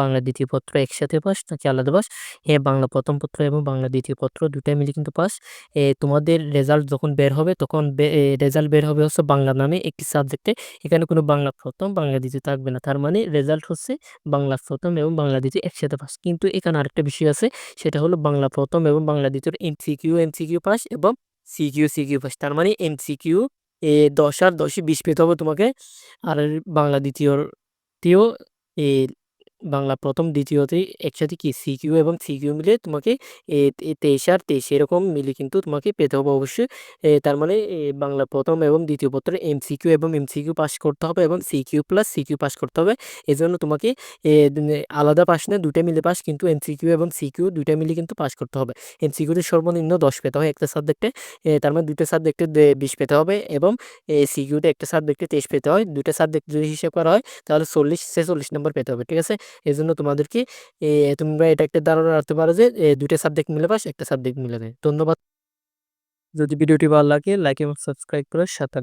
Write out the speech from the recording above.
বাংলা দ্বিতীয় পত্র একসাথে পাস, নাকি আলাদা পাস? হ্যাঁ বাংলা প্রথম পত্র এবং বাংলা দ্বিতীয় পত্র দুটাই মিলে কিন্তু পাস। তোমাদের রেজাল্ট যখন বের হবে, তখন রেজাল্ট বের হবে হচ্ছে বাংলা নামে একটি সাবজেক্টে এখানে কোনো বাংলা প্রথম, বাংলা দ্বিতীয় থাকবে না। তার মানে রেজাল্ট হচ্ছে বাংলা প্রথম এবং বাংলা দ্বিতীয় একসাথে পাস। কিন্তু এখানে আরেকটা বিষয় আছে, সেটা হলো বাংলা প্রথম এবং বাংলা দ্বিতীয় এম এমসিকিউ এমসিকিউ পাস এবং সিকিউ সিকিউ পাস। তার মানে এমসিকিউ এ দশ আর দশে বিশ পেতে হবে তোমাকে। আর বাংলা দ্বিতীয়টিও এ বাংলা প্রথম দ্বিতীয়তেই একসাথে কি সিকিউ এবং সিকিউ মিলে তোমাকে তেইশ আর তেইশ এরকম মিলে কিন্তু তোমাকে পেতে হবে অবশ্যই। তার মানে বাংলা প্রথম এবং দ্বিতীয় পত্রে এমসিকিউ এবং এমসিকিউ পাস করতে হবে এবং সিকিউ প্লাস সিকিউ পাস করতে হবে। এজন্য তোমাকে আলাদা পাস না দুটা মিলে পাস কিন্তু এম সিকিউ এবং সিকিউ দুইটা মিলে কিন্তু পাস করতে হবে। এমসিকিউতে সর্বনিম্ন দশ পেতে হয় একটা সাবজেক্টে। তার মানে দুটো সাবজেক্টে বিশ পেতে হবে এবং সিকিউতে একটা সাবজেক্টে তেইশ পেতে হয়। দুটো সাবজেক্ট যদি হিসেব করা হয় তাহলে চল্লিশ, ছেচল্লিশ নম্বর পেতে হবে, ঠিক আছে? এজন্য তোমাদেরকে এ তোমরা এটা একটা ধারণা রাখতে পারো যে দুইটা ২ সাবজেক্ট মিলে পাস, একটা সাবজেক্ট মিলে নেয় ধন্যবাদ। যদি ভিডিওটি ভালো লাগে লাইক এবং সাবস্ক্রাইব করে সাথে।